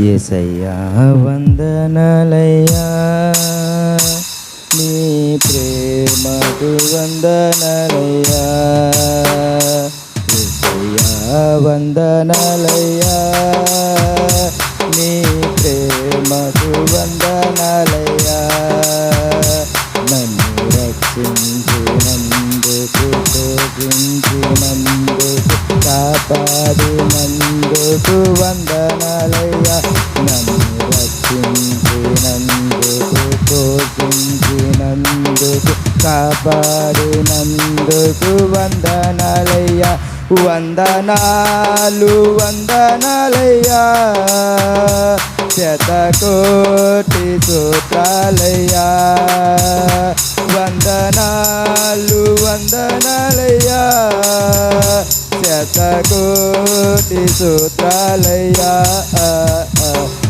ఎసయ్యా వందనలయ్యా. నీ ప్రేమకు వందనలయ్యా. ఎసయ్యా వందనలయ్యా. నీ ప్రేమకు వందనలయ్యా. నన్ను రక్షించినందుకు పోషించినందుకు మందుకు వందనాలయ్యా. నన్ను రక్షించినందుకు పోషించినందుకు కాపాడినందుకు వందనాలయ్యా. వందనాలు వందనాలయ్యా. శతకోటి సూత్రాలయ్యా. వందనాలు వందనాలయ్యా. శతకోటి సూత్రాలయ్యా.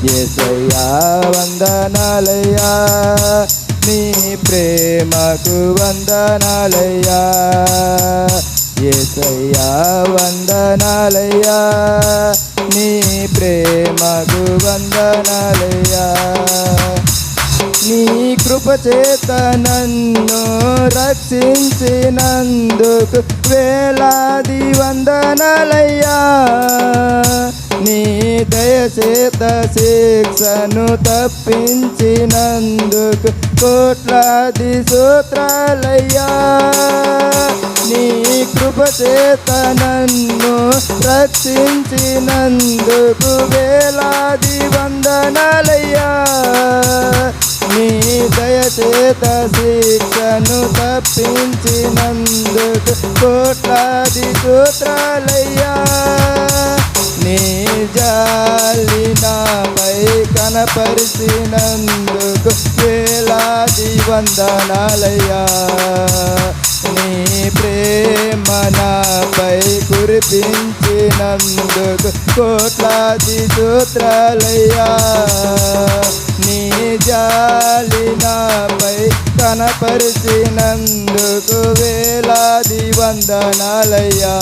ఏసయ్యా వందనాలయ్యా. నీ ప్రేమకు వందనాలయ్యా. ఏసయ్యా వందనాలయ్యా. నీ ప్రేమకు వందనాలయ్యా. నీ కృపచేత నన్ను రక్షించినందుకు వేలాది వందనాలయ్యా. నీ దయచేత శిక్షను తప్పించినందుకు కోట్లాది సూత్రాలయ్యా. నీ కృపచేత నన్ను రక్షించినందుకు వే చేత శిక్షను తప్పించినందుకు కోట్లాది సూత్రాలయ్యా. నీ జాలి నాపై కనపరిచినందుకు వేలాది వందనాలయ్యా. నీ ప్రేమ నాపై కురిపించినందుకు కోట్లాది సూత్రాలయ్యా. నీ జాలి నాపై కనపరిచినందుకు వేలాది వందనాలయ్యా.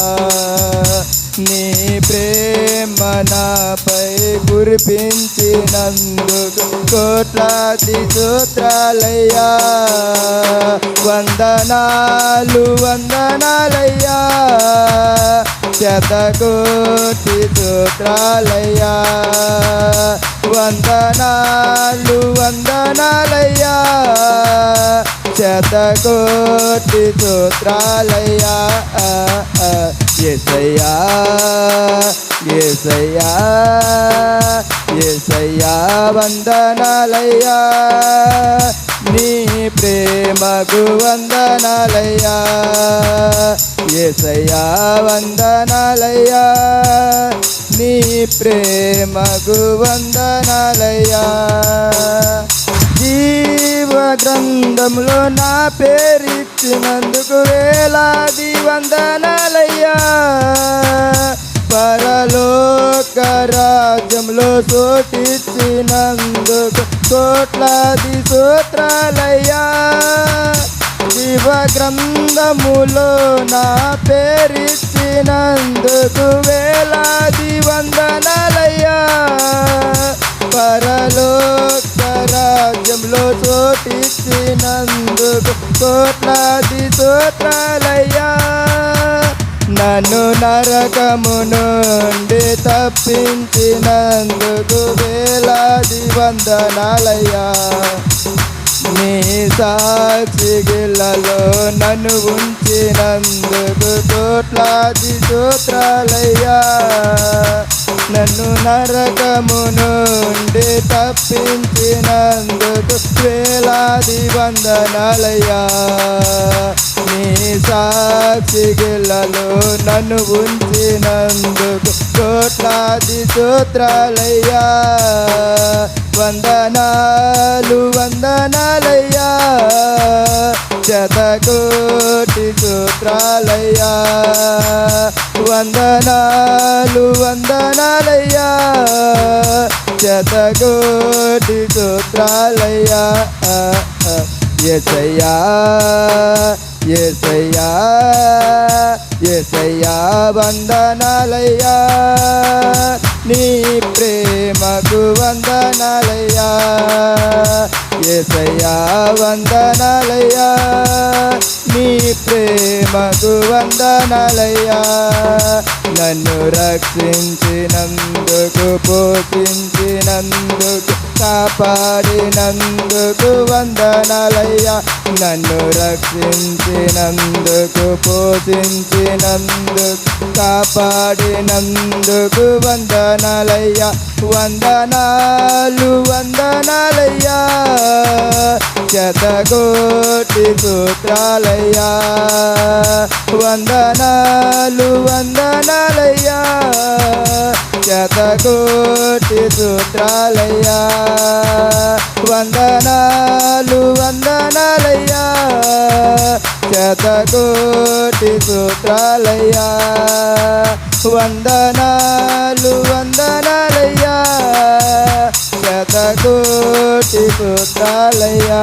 నీ ప్రేమ నాపై కురిపించినందుకు కోట్లాది సూత్రాలయ్యా. వందనాలు వందనాలయ్యా. శతకోటి సూత్రాలయ్యా. వందనాలు వందనాలయ్యా. శతకోటి సూత్రాలయ్యా. ఎసయ్యా ఎసయ్యా ఎసయ్యా వందనాలయ్యా. ప్రేమకు వందనాలయ్యా ఎసయ్యా వందనాలయ్యా. నీ ప్రేమకు వందనాలయ్యా జీవ గ్రంథంలో నా పేరిచ్చినందుకు వేలాది వందనాలయ్యా. పరలోక రాజ్యంలో చోటిచ్చినందుకు కోట్లాది సూత్రాలయ్యా శివ గ్రంథములో నా పేరిచ్చినందుకు వేలాది వందనాలయ్యా. పరలోక రాజ్యంలో చోటిచ్చినందుకు కోట్లాది సూత్రాలయ్యా. నన్ను నరకము నుండి తప్పించినందుకు వేలాది వందనాలయ్యా. నీ సాక్షి గిల్లలో నన్ను ఉంచినందుకు కోట్లాది సూత్రాలయ్యా. నన్ను నరకము నుండి తప్పించినందుకు వేలాది వందనాలయ్యా. నీ సాక్షి గిల్లలో నన్ను ఉంచినందుకు కోట్లాది సూత్రాలయ్యా. వందనాలు వందనాలయ్యా. శతకోటి సూత్రాలయ్యా. వందనాలు వందనాలయ్యా. శతకోటి సూత్రాలయ్యా. ఏసయ్యా ఏసయ్యా ఏసయ్యా వందనాలయ్యా నీ ప్రేమకు వందనాలయ్యా ఏసయ్యా వందనాలయ్యా నీ ప్రేమకు వందనాలయ్యా నన్ను రక్షించినందుకు పోషించినందుకు కాపాడినందుకు వందనాలయ్యా. నన్ను రక్షించినందుకు పోషించినందుకు కాపాడినందుకు వందనాలయ్యా. వందనాలు వందనాలయ్యా. శతకోటి సూత్రాలయ్యా వందనాలు వందనాలయ్యా. శతకోటి సూత్రాలయ్యా వందనాలు వందనాలయ్యా. శతకోటి సూత్రాలయ్యా వందనా కోటి పుత్రాలయ్యా.